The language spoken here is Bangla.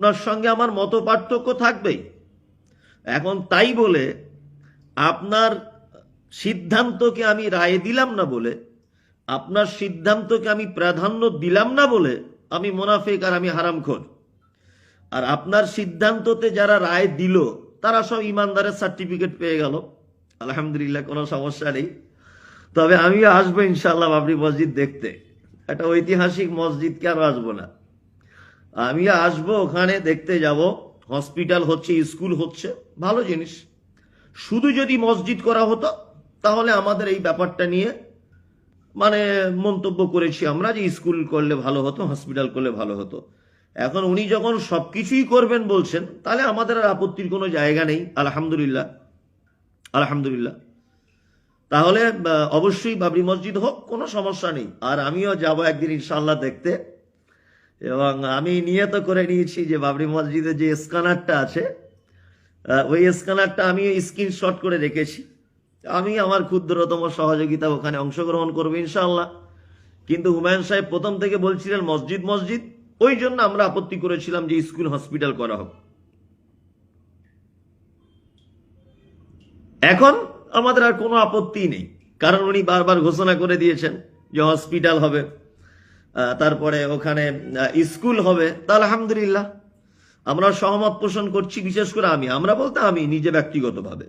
আপনার সঙ্গে আমার মত পার্থক্য থাকবেই। এখন তাই বলে আপনার সিদ্ধান্তকে আমি রায় দিলাম না বলে, আপনার সিদ্ধান্তকে আমি প্রাধান্য দিলাম না বলে আমি মোনাফেক আর আমি হারামখোর। আর আপনার সিদ্ধান্ততে যারা রায় দিল, তারা সব ইমানদারের সার্টিফিকেট পেয়ে গেল। আলহামদুলিল্লাহ, কোনো সমস্যা নেই। তবে আমিও আসব ইনশাল্লাহ বাবরি মসজিদ দেখতে। একটা ঐতিহাসিক মসজিদ কেন আসব না। আমি আসব ওখানে, দেখতে যাব। হসপিটাল হচ্ছে, স্কুল হচ্ছে, ভালো জিনিস। শুধু যদি মসজিদ করা হতো, তাহলে আমাদের এই ব্যাপারটা নিয়ে মানে মন্তব্য করেছি আমরা যে স্কুল করলে ভালো হতো, হসপিটাল করলে ভালো হতো। এখন উনি যখন সবকিছুই করবেন বলছেন, তাহলে আমাদের আর আপত্তির কোনো জায়গা নেই, আলহামদুলিল্লাহ। আলহামদুলিল্লাহ। তাহলে অবশ্যই বাবরি মসজিদ হোক, কোনো সমস্যা নেই। আর আমিও যাব একদিন ইনশাল্লাহ দেখতে। এবং আমি নিয়ত করে নিয়েছি যে বাবরি মসজিদে যে স্ক্যানারটা আছে ওই স্ক্যানারটা আমি স্ক্রিনশট করে রেখেছি। আমি আমার ক্ষুদ্রতম সহযোগিতা ওখানে অংশগ্রহণ করব ইনশাল্লাহ কিন্তু হুমায়ুন সাহেব প্রথম থেকে বলছিলেন, মসজিদ মসজিদ। ওই জন্য আমরা আপত্তি করেছিলাম যে স্কুল, হসপিটাল করা হোক। এখন আমাদের আর কোনো আপত্তি নেই। কারণ উনি বারবার ঘোষণা করে দিয়েছেন যে হসপিটাল হবে। তারপরে ওখানে স্কুল হবে। তা আলহামদুলিল্লাহ। আমরা সহমত পোষণ করছি, বিশেষ করে আমি। আমরা বলতে আমি, নিজে ব্যক্তিগতভাবে।